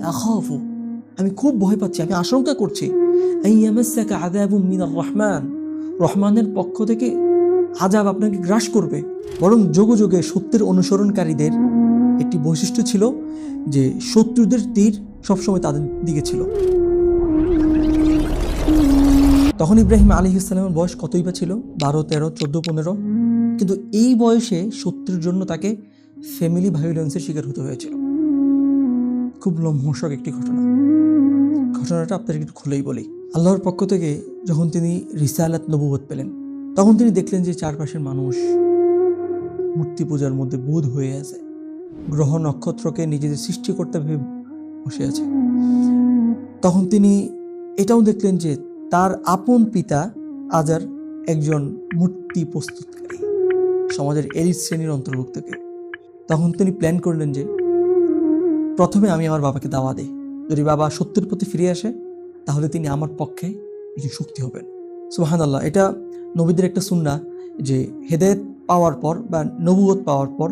আখাফু। আমি খুব ভয় পাচ্ছি, আমি আশঙ্কা করছি। মিনার রহমান। রহমানের পক্ষ থেকে আজাব আপনাকে গ্রাস করবে। বরং যোগ যোগে সত্যের অনুসরণকারীদের একটি বৈশিষ্ট্য ছিল যে শত্রুদের তীর সবসময় তাদের দিকে ছিল। তখন ইব্রাহিম আলী ইসলামের বয়স কতই বা ছিল? বারো, তেরো, চোদ্দ, পনেরো? কিন্তু এই বয়সে শত্রুর জন্য তাকে ফ্যামিলি ভায়োলেন্সের শিকার হতে হয়েছিল। খুব লোমহর্ষক একটি ঘটনা। ঘটনাটা আপনাদের একটু খুলেই বলি। আল্লাহর পক্ষ থেকে যখন তিনি রিসালাত নবুবত পেলেন, তখন তিনি দেখলেন যে চারপাশের মানুষ মূর্তি পূজার মধ্যে বোধ হয়ে আছে। গ্রহ নক্ষত্রকে নিজেদের সৃষ্টি করতে ভেবে বসে আছে। তখন তিনি এটাও দেখলেন যে তার আপন পিতা আজার একজন মূর্তি প্রস্তুতকারী, সমাজের এলিট শ্রেণির অন্তর্ভুক্ত তখন তিনি প্ল্যান করলেন যে প্রথমে আমি আমার বাবাকে দাওয়া দিই। যদি বাবা সত্যের প্রতি ফিরে আসে, তাহলে তিনি আমার পক্ষে কিছু শক্তি হবেন। সুবাহান আল্লাহ এটা নবীদের একটা সুন্না যে হেদায়ত পাওয়ার পর বা নবুয়ত পাওয়ার পর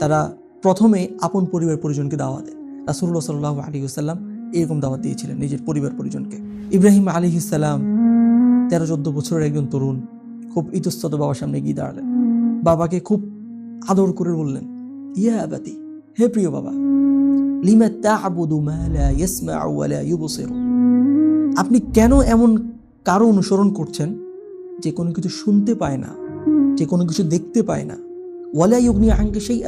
তারা প্রথমে আপন পরিবার পরিজনকে দাওয়া দেন রাসুল্লাহ সাল্লাহ আলী সাল্লাম এরকম দাওয়াত দিয়েছিলেন নিজের পরিবার পরিজনকে। ইব্রাহিম আলী ইসাল্লাম তেরো চোদ্দ বছরের একজন তরুণ, খুব ইতস্তত বাবার সামনে গিয়ে দাঁড়ালেন। বাবাকে খুব আদর করে বললেন, ইয়া আবাতি হে প্রিয় বাবা লিমা তা'বুদু মা লা ইয়াসমা'ু ওয়া লা আপনি কেন এমন কারও অনুসরণ করছেন যে কোনো কিছু শুনতে পায় না, যে কোনো কিছু দেখতে পায় না? ওয়ালা ইউগনি আঙ্কে সেই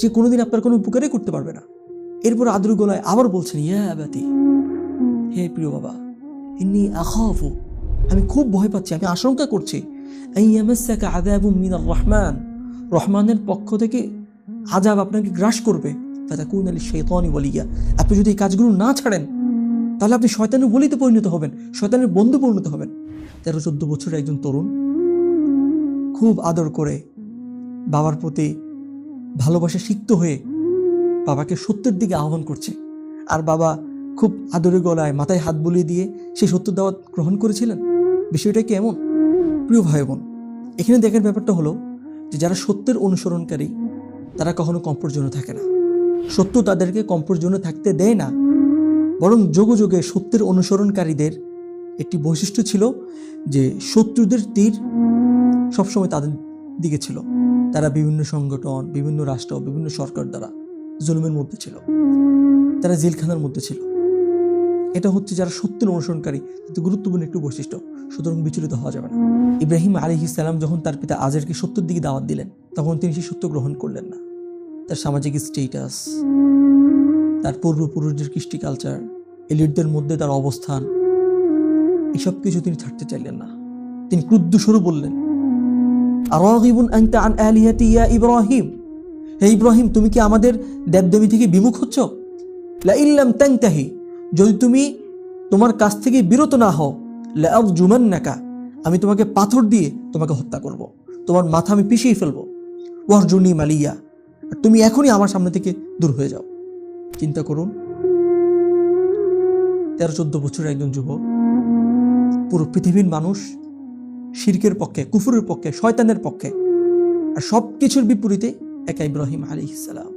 যে কোনোদিন আপনার কোনো উপকারই করতে পারবে না। এরপর আদর গলায় আবার বলছেন, ইয়া আবাতি, হে প্রিয় বাবা, ইন্নি আখাফু, আমি খুব ভয় পাচ্ছি, আমি আশঙ্কা করছি। আযাবুম মিনার রহমান, রহমানের পক্ষ থেকে আজাব আপনাকে গ্রাস করবে। ফাতাকুন আলী শৈতানি বলিয়া আপনি যদি এই কাজগুলো না ছাড়েন, তাহলে আপনি শয়তানের বলিতে পরিণত হবেন, শয়তানের বন্ধু পরিণত হবেন। তেরো, চোদ্দ বছরের একজন তরুণ খুব আদর করে বাবার প্রতি ভালোবাসা সিক্ত হয়ে বাবাকে সত্যের দিকে আহ্বান করছে। আর বাবা খুব আদরে গলায় মাথায় হাত বুলিয়ে দিয়ে সেই সত্য দাওয়াত গ্রহণ করেছিলেন। বিষয়টা কি এমন? প্রিয় ভাই বোন, এখানে দেখার ব্যাপারটা হলো যে যারা সত্যের অনুসরণকারী, তারা কখনো কম্পোর জন্য থাকে না। সত্য তাদেরকে কম্পোর জন্য থাকতে দেয় না। বরং যোগ যোগে সত্যের অনুসরণকারীদের একটি বৈশিষ্ট্য ছিল যে শত্রুদের তীর সবসময় তাদের দিকে ছিল। তারা বিভিন্ন সংগঠন, বিভিন্ন রাষ্ট্র, বিভিন্ন সরকার দ্বারা জুলুমের মধ্যে ছিল। তারা জেলখানার মধ্যে ছিল। এটা হচ্ছে যারা সত্যের অনুসরণকারী, তাদের গুরুত্বপূর্ণ একটি বৈশিষ্ট্য। সুতরাং বিচলিত হওয়া যাবে না। ইব্রাহিম আলী ইসলাম যখন তার পিতা আজেরকে সত্যের দিকে দাওয়াত দিলেন, তখন তিনি সেই সত্য গ্রহণ করলেন না। তার সামাজিক স্টেটাস তার পূর্বপুরুষদের কৃষ্টি কালচার এলিটদের মধ্যে তার অবস্থান, এসব কিছু তিনি ছাড়তে চাইলেন না। তিনি ক্রুদ্ধ স্বরূপ বললেন ইব্রাহিম? হে ইব্রাহিম, তুমি কি আমাদের দেবদেবী থেকে বিমুখ হচ্ছ? লা ইল্লাম তাংতাহি যদি তুমি তোমার কাছ থেকে বিরত না হও লাউ জুমান্নাকা আমি তোমাকে পাথর দিয়ে তোমাকে হত্যা করব। তোমার মাথা আমি পিষিয়ে ফেলব। ওয়ারজুনি মালিয়া তুমি এখনই আমার সামনে থেকে দূর হয়ে যাও। চিন্তা করুন। তেরো চোদ্দ বছরের একজন যুবক, পুরো পৃথিবীর মানুষ, শিরকের পক্ষে, কুফুরের পক্ষে, শয়তানের পক্ষে, আর সব কিছুর বিপরীতে একা ইব্রাহিম আলী ইসালাম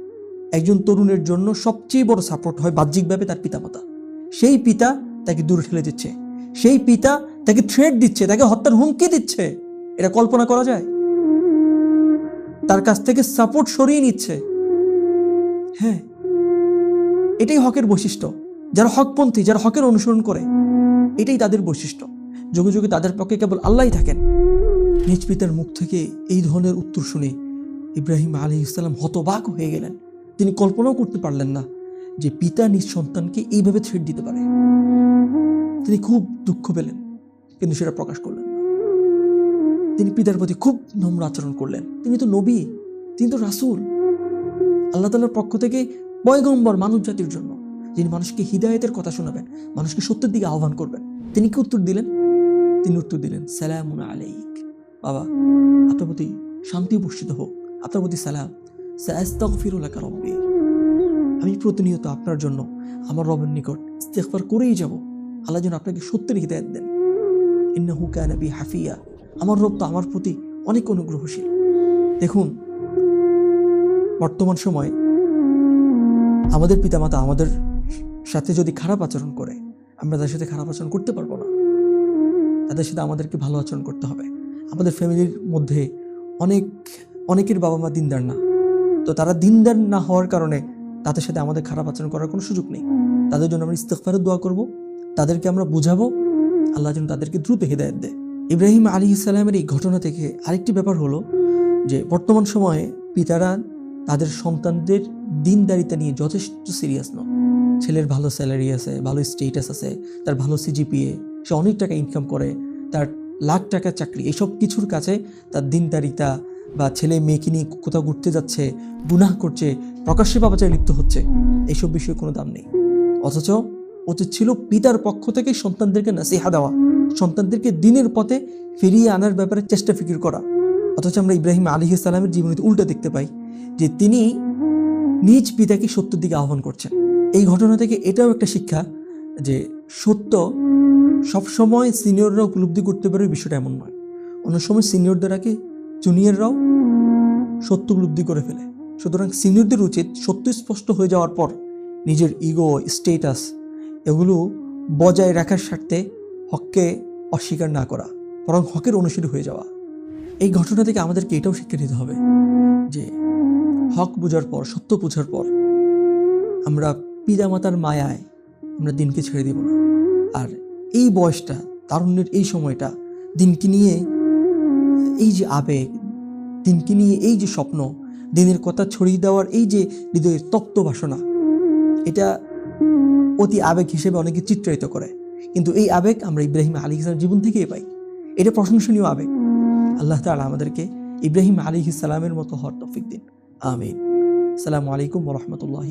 একজন তরুণের জন্য সবচেয়ে বড় সাপোর্ট হয় বাহ্যিকভাবে তার পিতা পিতামাতা। সেই পিতা তাকে দূরে ঠেলে দিচ্ছে। সেই পিতা তাকে থ্রেট দিচ্ছে, তাকে হত্যার হুমকি দিচ্ছে। এটা কল্পনা করা যায়? তার কাছ থেকে সাপোর্ট সরিয়ে নিচ্ছে। হ্যাঁ এটাই হকের বৈশিষ্ট্য। যারা হকপন্থী, যারা হকের অনুসরণ করে, এটাই তাদের বৈশিষ্ট্য। যুগে যুগে তাদের পক্ষে কেবল আল্লাহই থাকেন। নিজ পিতার মুখ থেকে এই ধরনের উত্তর শুনে ইব্রাহিম আলী ইসলাম হতবাক হয়ে গেলেন। তিনি কল্পনাও করতে পারলেন না যে পিতা নিজ সন্তানকে এইভাবে ছেড়ে দিতে পারে। তিনি খুব দুঃখ পেলেন, কিন্তু সেটা প্রকাশ করলেন। তিনি পিতার প্রতি খুব নম্র আচরণ করলেন। তিনি তো নবী, তিনি তো রাসূল। আল্লাহ তালার পক্ষ থেকে পয়গম্বর মানব জাতির জন্য যিনি মানুষকে হৃদায়তের কথা শোনাবেন, মানুষকে সত্যের দিকে আহ্বান করবেন, তিনি কি উত্তর দিলেন? তিনি উত্তর দিলেন, সালামুন আলাইক। বাবা, আপনার প্রতি শান্তি বর্ষিত হোক, আপনার প্রতি সালাম। রব্বি। আমি প্রতিনিয়ত আপনার জন্য আমার রবের নিকট ইস্তেগফার করেই যাব। আল্লাহ যেন আপনাকে সত্যের হিদায়ত দেন। ইন্নাহু কানা বি হাফিয়া। আমার রব তো আমার প্রতি অনেক অনুগ্রহশীল। দেখুন, বর্তমান সময়ে আমাদের পিতামাতা আমাদের সাথে যদি খারাপ আচরণ করে, আমরা তাদের সাথে খারাপ আচরণ করতে পারব না। তাদের সাথে আমাদেরকে ভালো আচরণ করতে হবে। আমাদের ফ্যামিলির মধ্যে অনেক, অনেকের বাবা মা দিনদার না। তো তারা দিনদার না হওয়ার কারণে তাদের সাথে আমাদের খারাপ আচরণ করার কোনো সুযোগ নেই। তাদের জন্য আমরা ইস্তেকফারের দোয়া করব। তাদেরকে আমরা বুঝাবো। আল্লাহ যেন তাদেরকে দ্রুত হেদায়ত দেয়। ইব্রাহিম আলী ইসলামের এই ঘটনা থেকে আরেকটি ব্যাপার হলো যে বর্তমান সময়ে পিতারা তাদের সন্তানদের দিনদারিতা নিয়ে যথেষ্ট সিরিয়াস নয়। ছেলের ভালো স্যালারি আছে, ভালো স্টেটাস আছে, তার ভালো সিজিপিএ সে অনেক টাকা ইনকাম করে, তার লাখ টাকা চাকরি, এসব কিছুর কাছে তার দিনদারিতা বা ছেলে মেয়েকে নিয়ে কোথাও ঘুরতে যাচ্ছে, গুনাহ করছে, প্রকাশ্যে পাপাচারে লিপ্ত হচ্ছে এইসব বিষয়ে কোনো দাম নেই। অথচ উচিত ছিল পিতার পক্ষ থেকে সন্তানদেরকে নাসিহা দেওয়া, সন্তানদেরকে দিনের পথে ফিরিয়ে আনার ব্যাপারে চেষ্টা ফিকির করা। অথচ আমরা ইব্রাহিম আলী ইসলামের জীবনীতে উল্টা দেখতে পাই যে তিনি নিজ পিতাকে সত্যের দিকে আহ্বান করছেন। এই ঘটনা থেকে এটাও একটা শিক্ষা যে সত্য সবসময় সিনিয়ররা উপলব্ধি করতে পারে, বিষয়টা এমন নয়। অনেক সময় সিনিয়রদের আগে জুনিয়ররাও সত্য উপলব্ধি করে ফেলে। সুতরাং সিনিয়রদের উচিত সত্য স্পষ্ট হয়ে যাওয়ার পর নিজের ইগো স্টেটাস এগুলো বজায় রাখার স্বার্থে হককে অস্বীকার না করা, বরং হকের অনুসারী হয়ে যাওয়া। এই ঘটনা থেকে আমাদেরকে এটাও শিক্ষা নিতে হবে যে, হক বোঝার পর, সত্য বোঝার পর, আমরা পিতামাতার মায়ায় আমরা দিনকে ছেড়ে দিব না। আর এই বয়সটা, তারুণ্যের এই সময়টা, দিনকে নিয়ে এই যে আবেগ, দিনকে নিয়ে এই যে স্বপ্ন, দিনের কথা ছড়িয়ে দেওয়ার এই যে হৃদয়ের তপ্ত বাসনা, এটা অতি আবেগ হিসেবে অনেকে চিত্রায়িত করে। কিন্তু এই আবেগ আমরা ইব্রাহিম আলী ইসলামের জীবন থেকেই পাই। এটা প্রশংসনীয় আবেগ। আল্লাহ তালা আমাদেরকে ইব্রাহিম আলী ইসলামের মতো হওয়ার তফিক দিন। আমিন। আসসালামু আলাইকুম রহমতুল্লাহ